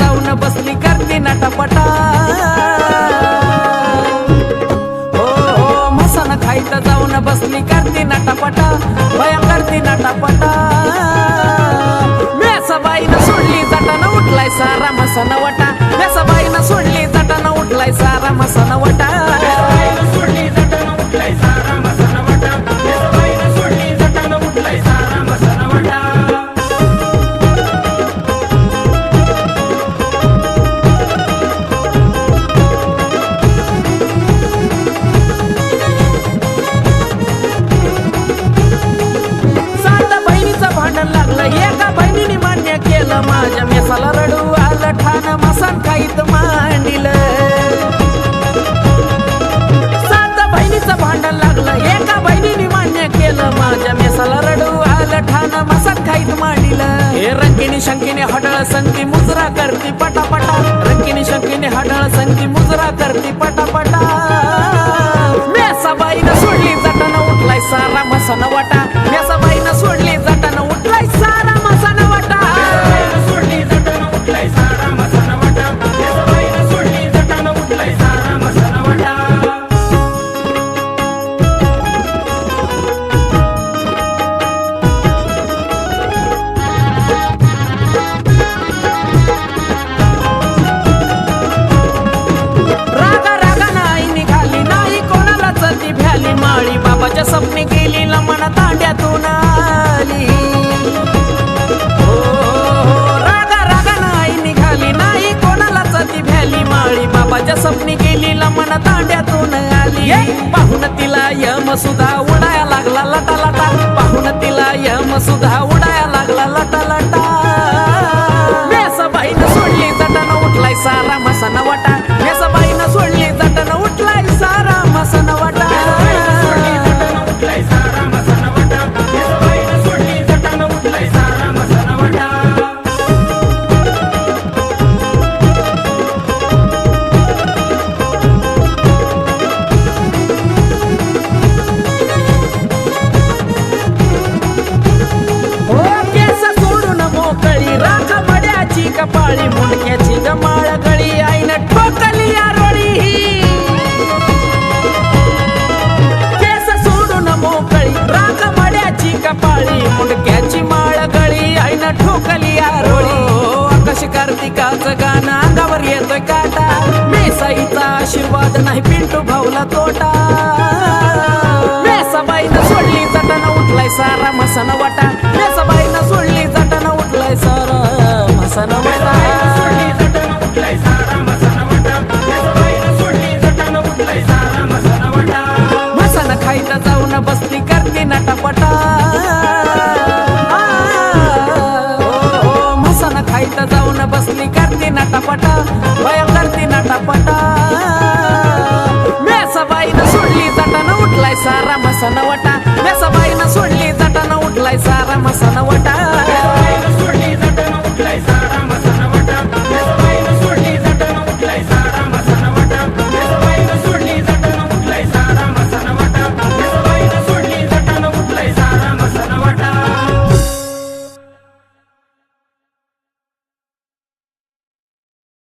जाऊन बसली करती नटापटा. हो हो मसन खाईत जाऊन बसली करती नटापटा. भया करती नटापटा. मेसाबाईनं सोडली जटानं उठलाय सारा मसन वटा मेसाबाईनं सोडली जटानं उठलाय सारा मसन वटा पटापटा. रक्कीने शंकिनी हडळ संगी मुजरा करती पटापट. गेली लमन तांड्यातून आली. हो, रागा रागा नाही निघाली नाही कोणालाच ती भ्याली माळी. बाबाच्या स्वप्ने गेली लमन तांड्यातून आली. पाहून तिला यम सुद्धा उडाया लागला लटा लटा पाहून तिला यम सुद्धा उडाया अंगावर येतोय काटा. मेसाईचा आशीर्वाद नाही पिंटू भाऊला तोटा. मेसाबाईनं सोडली जटानं उठलाय सारा मसाना नटा वया करते नटापटा मेसाबाईनं सोडली जाताना उठलाय सारा मसाना वटा. मेसाबाईनं सोडली जाताना उठलाय सारा मसाना वटा.